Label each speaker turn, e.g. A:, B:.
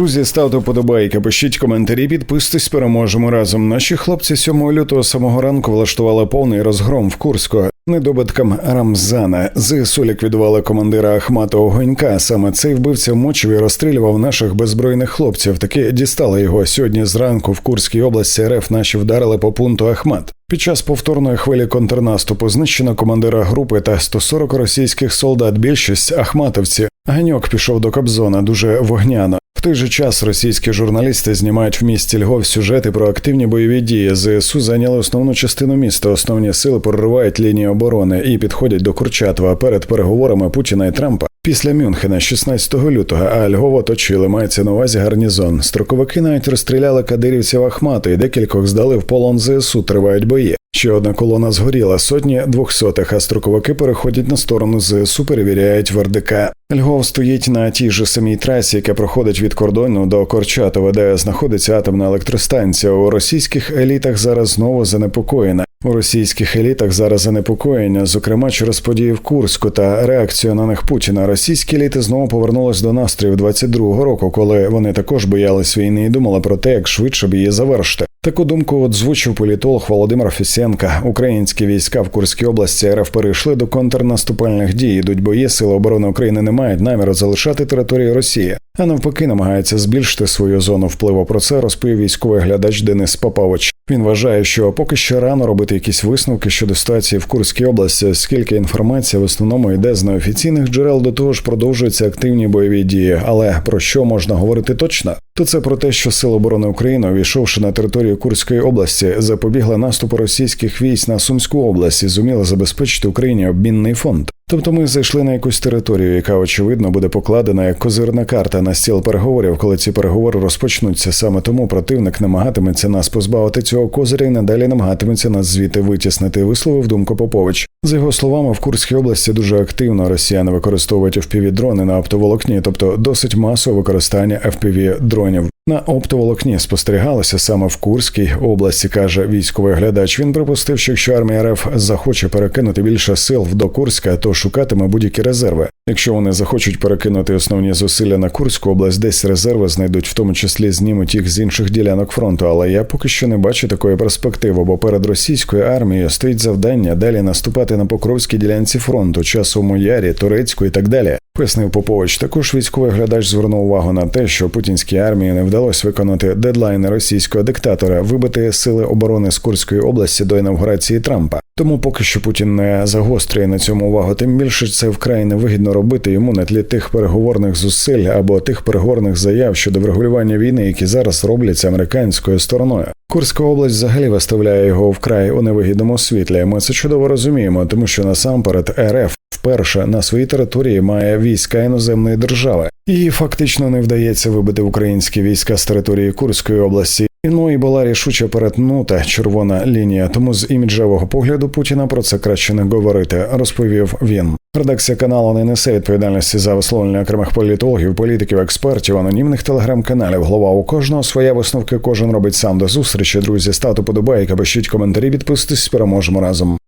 A: Друзі, ставте вподобайки, пишіть коментарі, підписуйтесь, переможемо разом. Наші хлопці 7 лютого самого ранку влаштували повний розгром в Курську. Недобиткам Рамзана ЗСУ ліквідували командира Ахматова Гонька. Саме цей вбивця мочив і розстрілював наших беззбройних хлопців. Таки дістали його сьогодні зранку в Курській області. РФ наші вдарили по пункту Ахмат. Під час повторної хвилі контрнаступу знищено командира групи та 140 російських солдат. Більшість ахматовці. Ганьок пішов до Кобзона дуже вогняно. В той же час російські журналісти знімають в місті Львов сюжети про активні бойові дії. ЗСУ зайняли основну частину міста. Основні сили проривають лінії оборони і підходять до Курчатова перед переговорами Путіна і Трампа. Після Мюнхена, 16 лютого, а Львов оточили, мається на увазі гарнізон. Строковики навіть розстріляли кадирівців Ахмату і декількох здали в полон ЗСУ. Тривають бої. Ще одна колона згоріла, сотні двохсотих, а строковики переходять на сторону ЗСУ, перевіряють ВРДК. Львов стоїть на тій же самій трасі, яка проходить від кордону до Корчатова, де знаходиться атомна електростанція. У російських елітах зараз знову занепокоєна. У російських елітах зараз занепокоєння, зокрема через події в Курську та реакцію на них Путіна. Російські еліти знову повернулись до настроїв 22-го року, коли вони також боялись війни і думали про те, як швидше б її завершити. Таку думку озвучив політолог Володимир Фісенка. Українські війська в Курській області РФ перейшли до контрнаступальних дій. Йдуть бої сили оборони України не мають наміру залишати територію Росії, а навпаки, намагаються збільшити свою зону впливу. Про це розповів військовий глядач Денис Попавич. Він вважає, що поки що рано робити якісь висновки щодо ситуації в Курській області, оскільки інформація в основному йде з неофіційних джерел, до того ж продовжуються активні бойові дії. Але про що можна говорити точно? То це про те, що Сили оборони України, увійшовши на територію Курської області, запобігли наступу російських військ на Сумську область і зуміли забезпечити Україні обмінний фонд. Тобто ми зайшли на якусь територію, яка очевидно буде покладена як козирна карта на стіл переговорів, коли ці переговори розпочнуться. Саме тому противник намагатиметься нас позбавити цього козиря і надалі намагатиметься нас звідти витіснити. Висловив думку Попович. За його словами, в Курській області дуже активно росіяни використовують fpv дрони на оптоволокні, тобто досить масове використання fpv дронів. На оптоволокні спостерігалося саме в Курській області, каже військовий глядач. Він припустив, що якщо армія РФ захоче перекинути більше сил до Курська, то шукатиме будь-які резерви. Якщо вони захочуть перекинути основні зусилля на Курську область, десь резерви знайдуть, в тому числі знімуть їх з інших ділянок фронту. Але я поки що не бачу такої перспективи, бо перед російською армією стоїть завдання далі наступати на Покровській ділянці фронту, часовому ярі, турецьку і так далі. Пояснив Попович. Також військовий глядач звернув увагу на те, що путінській армії не вдалося виконати дедлайни російського диктатора, вибити сили оборони з Курської області до інавгурації Трампа. Тому поки що Путін не загострює на цьому увагу. Тим більше це вкрай невигідно робити йому на тлі тих переговорних зусиль або тих переговорних заяв щодо врегулювання війни, які зараз робляться американською стороною. Курська область взагалі виставляє його вкрай у невигідному світлі. Ми це чудово розуміємо, тому що насамперед РФ вперше на своїй території має війська іноземної держави, і фактично не вдається вибити українські війська з території Курської області. Ну і була рішуче перетнута червона лінія. Тому з іміджевого погляду Путіна про це краще не говорити, розповів він. Редакція каналу не несе відповідальності за висловлення окремих політологів, політиків, експертів, анонімних телеграм-каналів. Голова у кожного своя висновки кожен робить сам до зустрічі. Друзі, стату подобайка, пишіть коментарі, підписуйтесь, переможемо разом.